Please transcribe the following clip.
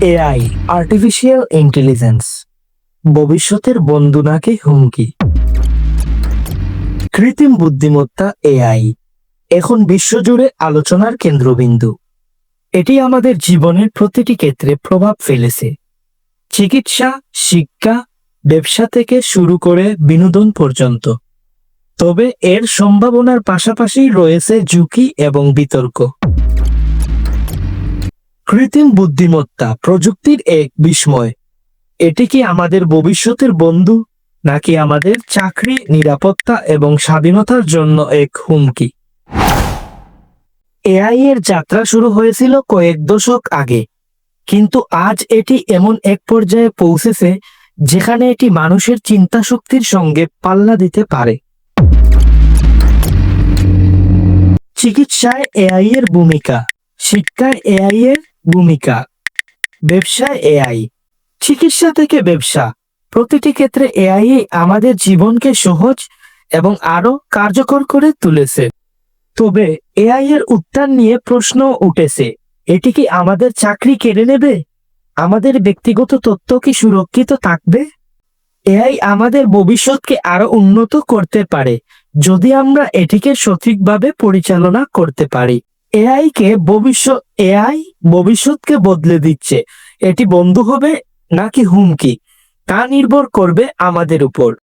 AI artificial intelligence ভবিষ্যতের বন্ধু নাকি হুমকি। কৃত্রিম বুদ্ধিমত্তা এআই এখন বিশ্বজুড়ে আলোচনার কেন্দ্রবিন্দু। এটি আমাদের জীবনের প্রতিটি ক্ষেত্রে প্রভাব ফেলেছে। চিকিৎসা, শিক্ষা, ব্যবসা থেকে শুরু করে বিনোদন পর্যন্ত। তবে এর সম্ভাবনার পাশাপাশি রয়েছে ঝুঁকি এবং বিতর্ক। কৃত্রিম বুদ্ধিমত্তা প্রযুক্তির এক বিস্ময়। এটি কি আমাদের ভবিষ্যতের বন্ধু, নাকি আমাদের চাকরি, নিরাপত্তা এবং স্বাধীনতার জন্য এক হুমকি? এআই এর যাত্রা শুরু হয়েছিল কয়েক দশক আগে, কিন্তু আজ এটি এমন এক পর্যায়ে পৌঁছেছে যেখানে এটি মানুষের চিন্তা শক্তির সঙ্গে পাল্লা দিতে পারে। চিকিৎসায় এআই এর ভূমিকা, শিক্ষায় এআই এর ভূমিকা। ব্যবসায় এআই চিকিৎসা থেকে ব্যবসা। প্রতিটি ক্ষেত্রে এআই আমাদের জীবনকে সহজ এবং আরও কার্যকর করে তুলেছে। তবে এআই এর উত্থান নিয়ে প্রশ্ন উঠেছে, এটি কি আমাদের চাকরি কেড়ে নেবে? আমাদের ব্যক্তিগত তথ্য কি সুরক্ষিত থাকবে? এআই আমাদের ভবিষ্যৎকে আরও উন্নত করতে পারে, যদি আমরা এটিকে সঠিকভাবে পরিচালনা করতে পারি। এআই কে ভবিষ্যৎ এআই ভবিষ্যৎকে বদলে দিচ্ছে। এটি বন্ধু হবে নাকি হুমকি? তা নির্ভর করবে আমাদের উপর।